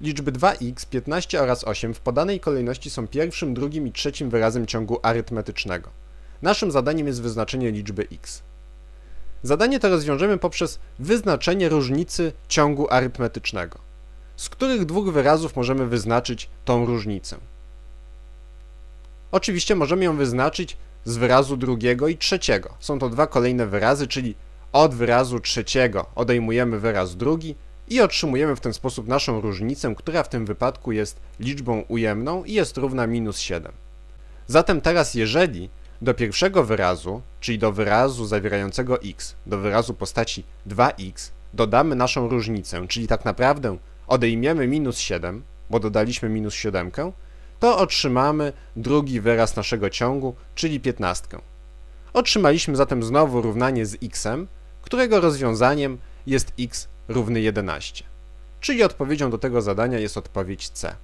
Liczby 2x, 15 oraz 8 w podanej kolejności są pierwszym, drugim i trzecim wyrazem ciągu arytmetycznego. Naszym zadaniem jest wyznaczenie liczby x. Zadanie to rozwiążemy poprzez wyznaczenie różnicy ciągu arytmetycznego. Z których dwóch wyrazów możemy wyznaczyć tą różnicę? Oczywiście możemy ją wyznaczyć z wyrazu drugiego i trzeciego. Są to dwa kolejne wyrazy, czyli od wyrazu trzeciego odejmujemy wyraz drugi i otrzymujemy w ten sposób naszą różnicę, która w tym wypadku jest liczbą ujemną i jest równa minus 7. Zatem teraz jeżeli do pierwszego wyrazu, czyli do wyrazu zawierającego x, do wyrazu postaci 2x, dodamy naszą różnicę, czyli tak naprawdę odejmiemy minus 7, bo dodaliśmy minus 7, to otrzymamy drugi wyraz naszego ciągu, czyli 15. Otrzymaliśmy zatem znowu równanie z x, którego rozwiązaniem jest x równy 11. Czyli odpowiedzią do tego zadania jest odpowiedź C.